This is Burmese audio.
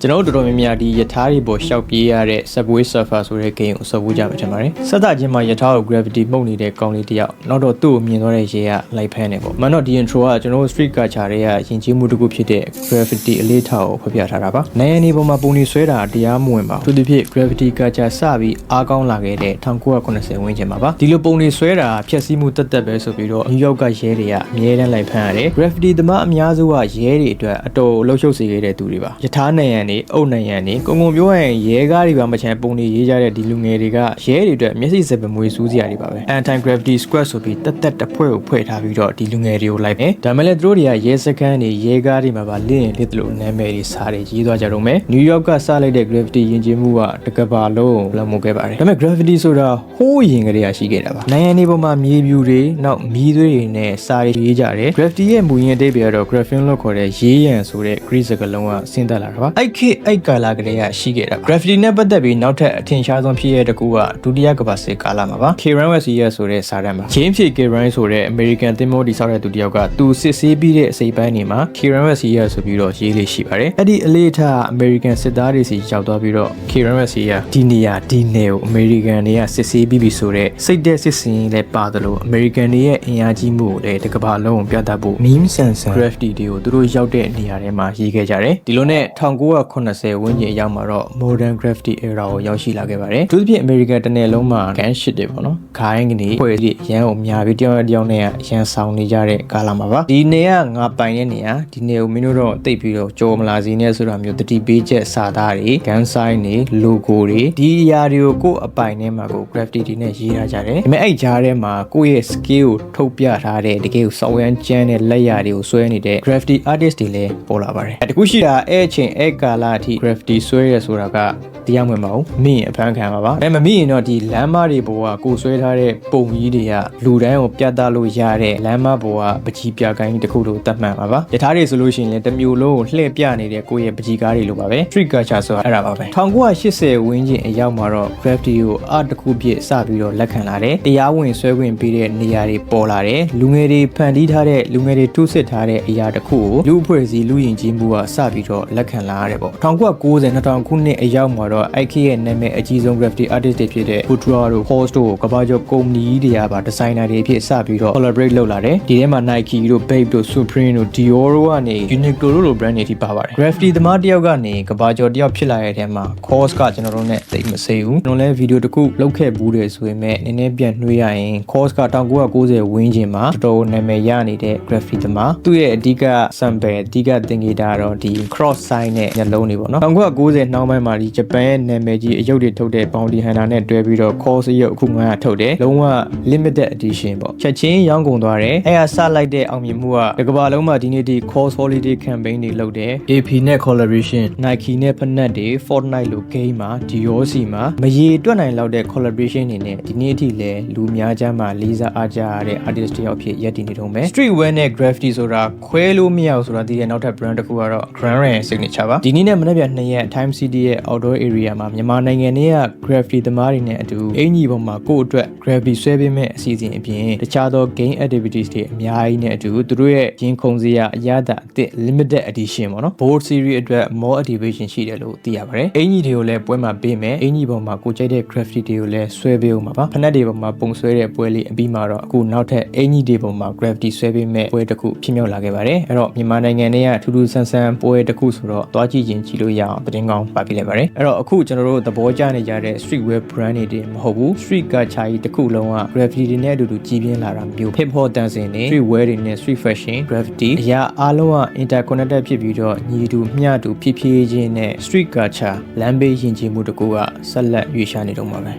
ကျွန်တော်တို့တော်တော်များများဒီယထာတွေပေါ်ရှောက်ပြေးရတဲ့ Subway Surfer ဆိုတဲ့ game ကိုစော်ဖို့ကြမှာထင်ပါတယ်။စသချင်းမှာယထာကို gravity မှုတ်နေတဲ့ကောင်လေးတစ်ယောက်နောက်တော့သူ့ကိုမြင်တော့တဲ့ရေကလိုက်ဖမ်းနေပေါ့။မန်တော့ဒီ intro ကကျွန်တော်တို့ street culture တွေကယဉ်ကျေးမှုတစ်ခုဖြစ်တဲ့ gravity အလေးထားကိုဖော်ပြထားတာပါ။နိုင်ငံဒီပေါ်မှာပုံနေဆွဲတာတရားမဝင်ပါဘူး။သူတစ်ဖြစ် gravity culture စပြီးအားကောင်းလာခဲ့တဲ့1980ဝန်းကျင်မှာပါ။ဒီလိုပုံနေဆွဲတာဖြည့်ဆည်းမှုတက်တက်ပဲဆိုပြီးတော့ New York ကရဲတွေကအမြဲတမ်းလိုက်ဖမ်းရတယ်။ gravity သမားအများစုကရဲတွေအတွက်အတော်လှုပ်ရှုပ်စေခဲ့တဲ့သူတွေပါ။ယထာနိုင်ငံနေအုပ်နိုင်ငံနေကုံကုံပြောရရင်ရဲကားတွေပါမချမ်းပုံနေရေးကြတဲ့ဒီလူငယ်တွေကရဲတွေအတွက်မျက်စိစပမွေစူးစရာတွေပါပဲ anti gravity squad ဆိုပြီးတက်တက်တစ်ဖွဲ့ကိုဖွဲ့ထားပြီးတော့ဒီလူငယ်တွေကိုလိုက်မယ်ဒါမဲ့လည်းသူတို့တွေကရဲစခန်းတွေရဲကားတွေမှာပါလင်းရင်လစ်တယ်လို့နာမည်တွေစားတွေရေးသွားကြတော့မယ်နယူးယောက်ကစလိုက်တဲ့ gravity ယဉ်ကျေးမှုကတကဘာလုံးလွှမ်းမိုးခဲ့ပါတယ်ဒါပေမဲ့ gravity ဆိုတာဟိုးရင်ကလေးရရှိခဲ့တာပါနိုင်ငံတွေပေါ်မှာမြေပြူတွေနောက်မီးသွေးတွေနဲ့စားတွေရေးကြတယ် gravity ရဲ့မူရင်းအသေးပဲတော့ graphene လို့ခေါ်တဲ့ရေးရန်ဆိုတဲ့ Greek စကားလုံးကဆင်းသက်လာတာပါအဲ့ခေတ်အဲ့ကာလာကလေးကရှိခဲ့တာပါ gravity နဲ့ပတ်သက်ပြီးနောက်ထပ်အထင်ရှားဆုံးဖြစ်ရတဲ့ကူကဒုတိယကမ္ဘာစစ်ကာလမှာပါ Kieran West ဆိုတဲ့စာတမ်းပါ James P. Kieran ဆိုတဲ့ American သင်္ဘောတီဆောက်တဲ့သူတစ်ယောက်ကသူစစ်ဆေးပြီးတဲ့အစိပ်ပိုင်းတွေမှာ Kieran West ဆိုပြီးတော့ရေးလေးရှိပါတယ်အဲ့ဒီအလေးထား American စစ်သားတွေစီရောက်သွားပြီးတော့ Kieran West ဒီနေရာဒီနယ်ကို American တွေကစစ်ဆေးပြီးပြီဆိုတဲ့စိတ်တဲ့စစ်စင်လည်းပါတယ်လို့ American တွေရဲ့အင်အားကြီးမှုကိုလည်းတစ်ကမ္ဘာလုံးကိုပြသဖို့ meme sensor gravity တွေကိုသူတို့ရောက်တဲ့နေရာတွေမှာရေးခဲ့ကြတယ်ဒီလိုနဲ့1980ဝန်းကျင်အရောက်မှာတော့ modern gravity era ကိုရောက်ရှိလာခဲ့ပါတယ်သူသဖြင့် American တစ်နယ်လုံးမှာ gun shit တွေပေါ့နော်ခိုင်းကနေဖွဲ့ပြီးရန်ကိုများပြီးတယောက်နဲ့တယောက်နဲ့ရန်ဆောင်နေကြတဲ့ကာလမှာပါဒီနေကငါပိုင်တဲ့နေရာဒီနေကိုမင်းတို့တော့တိတ်ပြီးတော့ကြော်မလာစီနဲ့ဆိုတာမျိုးတတိပေးချက်စာသားတွေ gun sign တွေ logo တွေဒီအရာတွေကိုကိုယ့်အပိုင်ထဲမှာကို gravity တွေနဲ့ရေးထားကြတယ်ဒါပေမဲ့အဲ့ကြားထဲမှာကိုယ့်ရဲ့ skill ကိုထုတ်ပြထားတဲ့တကယ်ကိုစော်ရမ်းကျန်းတဲ့လက်ရာတွေကိုဆွဲနေတဲ့ gravity artist တွေလည်းပေါ်လာပါတယ်အဲတခုရှိတာအဲ့အချိန်အဲ့ကာလအထိ gravity ဆွဲရဆိုတာက တရားမဝင်ပါဘူးမိရင်အဖမ်းခံပါပါအဲမမိရင်တော့ဒီလမ်းမတွေပေါ်ကကိုဆွဲထားတဲ့ပုံကြီးတွေကလူတိုင်းကိုပြသလို့ရတဲ့လမ်းမပေါ်ကပကြီးပြကိုင်းတစ်ခုလိုတတ်မှန်ပါပါယထာတွေဆိုလို့ရှိရင်လည်းတစ်မျိုးလုံးကိုလှည့်ပြနေတဲ့ကိုယ့်ရဲ့ပကြီးကားတွေလိုပါပဲ street culture ဆိုတာအဲ့ဒါပါပဲ1980ဝန်းကျင်အရောက်မှာတော့ gravity ကို art တစ်ခုဖြစ်စပြီးတော့လက်ခံလာတယ်တရားဝင်ဆွဲခွင့်ပေးတဲ့နေရာတွေပေါ်လာတယ်လူငယ်တွေဖန်တီးထားတဲ့လူငယ်တွေထုစစ်ထားတဲ့အရာတစ်ခုကိုလူအဖွဲ့အစည်းလူယဉ်ကျေးမှုကစပြီးတော့လက်ခံလာရတယ်ပေါ့1990 2000ခုနှစ်အရောက်မှာတော့ IK ရဲ့နာမည်အကြီးဆုံး graffiti artist တွေဖြစ်တဲ့ Putra တို့ Horst တို့ကမ္ဘာကျော်ကုမ္ပဏီတွေကပါဒီဇိုင်နာတွေဖြစ်စပြီးတော့ collaborate လုပ်လာတယ်ဒီထဲမှာ Nike တို့ Bape တို့ Supreme တို့ Dior တို့ကနေ Uniqlo တို့လို brand တွေထိပါပါတယ် graffiti သမားတစ်ယောက်ကနေကမ္ဘာကျော်တစ်ယောက်ဖြစ်လာတဲ့အထဲမှာ course ကကျွန်တော်တို့နဲ့တိတ်မစိဘူးကျွန်တော်လည်းဗီဒီယိုတစ်ခုလုပ်ခဲ့ဘူးတယ်ဆိုပေမဲ့နည်းနည်းပြန်နှွှေးရရင် course က1990ဝန်းကျင်မှာတော်တော်နာမည်ရနေတဲ့ graffiti သမားသူ့ရဲ့အဓိက sample အဓိကသင်္ကေတကတော့ဒီ cross sign နဲ့ညလုံးတွေပေါ့နော်1990နောက်ပိုင်းမှာဒီဂျပန်ရဲ့နာမည်ကြီးအယုတ်တွေထုတ်တဲ့ bounty hunter နဲ့တွဲပြီးတော့ course ရုပ်အခု900ထုတ်တယ်လုံးဝ limited edition ပေါ့ချက်ချင်းရောင်းကုန်သွားတယ်အဲ့ဟာစလိုက်တဲ့အောင်မြင်မှုကဒီကမ္ဘာလုံးမှာဒီနေ့ဒီ course holiday campaign တွေလုပ်တယ် AP နဲ့ collaboration Nike နဲ့ဖနက်တွေ Fortnite လို game မှာ Dior စီမှာမရေတွက်နိုင်လောက်တဲ့ collaboration တွေနဲ့ဒီနေ့အထိလည်းလူများကြားမှာလေးစားအားကြရတဲ့ artist တယောက်ဖြစ်ရပ်တည်နေတော့မယ် street wear နဲ့ graffiti ဆိုတာခွဲလို့မရဘူးဆိုတာသိတဲ့နောက်ထပ် brand တစ်ခုကတော့ Grand Ran signature ပါဒီနေ့နဲ့မနေ့ပြန်2ရက် Time City ရဲ့ outdoor area မှာမြန်မာနိုင်ငံနဲ့က graffiti သမားတွေနဲ့အတူအင်ကြီးပေါ်မှာကိုယ့်အတွက် graffiti ဆွဲပေးမဲ့အစီအစဉ်အပြင်တခြားသော game activities တွေအများကြီးနဲ့အတူသူတို့ရဲ့ရင်ခုန်စရာအရသာအသစ် limited edition ပေါ့နော် board series အတွက် more activation ရှိတယ်လို့သိရပါတယ်အင်ကြီးတွေကိုလည်းပွဲမှာပေးမယ်အင်ကြီးပေါ်မှာကိုကြိုက်တဲ့ graffiti တွေကိုလည်းဆွဲပေးဦးမှာပါဖနက်တွေပေါ်မှာပုံဆွဲတဲ့ပွဲလေးအပြီးမှာတော့အခုနောက်ထပ်အင်ကြီးတွေပေါ်မှာ graffiti ဆွဲပေးမဲ့ပွဲတစ်ခုဖြစ်မြောက်လာခဲ့ပါတယ်အဲ့တော့မြန်မာနိုင်ငံနဲ့ကထူးထူးဆန်းဆန်းပွဲတစ်ခုဆိုတော့သွားကြည့်ရင်ကြည့်လို့ရအောင်သတင်းကောင်းပါပြလိုက်ပါတယ်အဲ့တော့အခုကျွန်တော်တို့သဘောကျနေကြတဲ့ street wear brand တွေတင်မဟုတ်ဘူး street culture ကြီးတစ်ခုလုံးက graffiti တွေနဲ့အတူတူကြီးပြင်းလာတာမျိုး hip hop dancing တွေ street wear တွေနဲ့ street fashion graffiti အရာအားလုံးက interconnected ဖြစ်ပြီးတော့ညီတူမျှတူဖြစ်ဖြစ်ချင်းနဲ့ street culture လမ်းဘေးယဉ်ကျေးမှုတစ်ခုကဆက်လက်ရွေးရှားနေတော့မှာပဲ